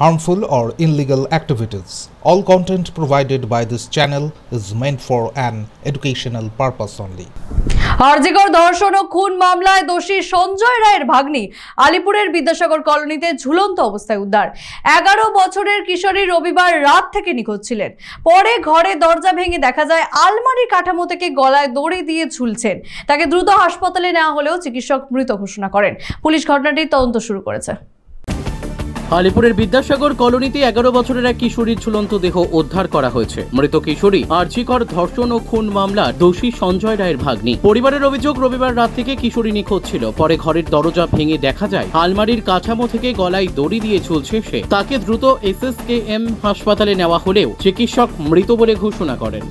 harmful, or illegal activities. All content provided by this channel is meant for an educational purpose only. RG Kar ধর্ষণ ও খুন মামলায় দোষী সঞ্জয় রায়ের ভাগ্নি আলিপুরের বিদ্যাসাগর কলোনিতে ঝুলন্ত অবস্থায় উদ্ধার। এগারো বছরের কিশোরী রবিবার রাত থেকে নিখোঁজ ছিলেন। পরে ঘরে দরজা ভেঙে দেখা যায় আলমারির কাঠামো থেকে গলায় দড়ি দিয়ে ঝুলছেন। তাকে দ্রুত হাসপাতালে নেওয়া হলেও চিকিৎসক মৃত ঘোষণা করেন। পুলিশ ঘটনাটির তদন্ত শুরু করেছে। আলিপুরের বিদ্যাসাগর কলোনিতে এগারো বছরের এক কিশোরীর ঝুলন্ত দেহ উদ্ধার করা হয়েছে। মৃত কিশোরী আর্জিকর ধর্ষণ ও খুন মামলার দোষী সঞ্জয় রায়ের ভাগ্নি। পরিবারের অভিযোগ, রবিবার রাত থেকে কিশোরী নিখোঁজ ছিল। পরে ঘরের দরজা ভেঙে দেখা যায়, আলমারির কাঠামো থেকে গলায় দড়ি দিয়ে ঝুলছে সে। তাকে দ্রুত এসএসকেএম হাসপাতালে নেওয়া হলেও চিকিৎসক মৃত বলে ঘোষণা করেন।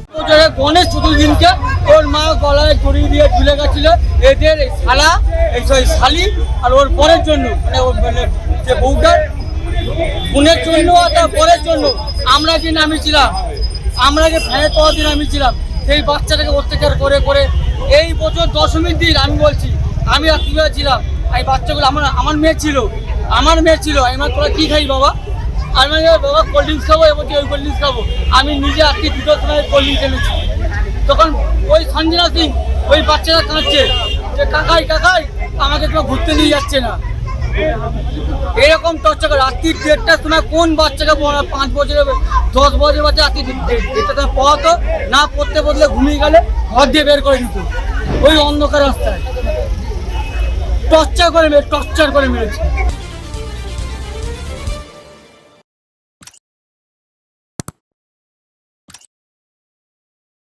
গণেশ চতুর্দিনকে ওর মা গলায় দড়ি দিয়ে ঝুলে গেছিল। এদের শালা, এই শালি আর ওর পরের জন্য মানে মানে যে বউটার বোনের জন্য আর তার পরের জন্য আমরা যে নামিয়েছিলাম আমরা যে ফ্যানের তলা দিয়ে নামিয়েছিলাম সেই বাচ্চাটাকে অত্যাচার করে করে এই বছর দশমীর দিন আমি বলছি আমি রাত্রিবেলা ছিলাম এই বাচ্চাগুলো আমার আমার মেয়ে ছিল আমার মেয়ে ছিল আমি বললাম, তোরা কী খাই বাবা? আমি বাবা কোল্ড ড্রিঙ্কস খাব এবং ওই কোল্ড ড্রিঙ্কস খাব। আমি নিজে আজকে দুটোর সময় কোল্ড ড্রিঙ্কস এনেছি। তখন ওই সঞ্জনা সিং ওই বাচ্চারা কাঁদছে যে কাকাই কাকাই আমাকে তো ঘুরতে নিয়ে যাচ্ছে না। এরকম টর্চা করে। রাত্রি দেড়টার সময় কোন বাচ্চাকে পাঁচ বছরের দশ বছরের বাচ্চা রাত্রি দেড়টার সময় পড়াতো, না পড়তে বদলে ঘুমিয়ে গেলে ঘর দিয়ে বের করে দিত। ওই অন্ধকার রাস্তায় টর্চার করে মেরে টর্চার করে মেরেছে।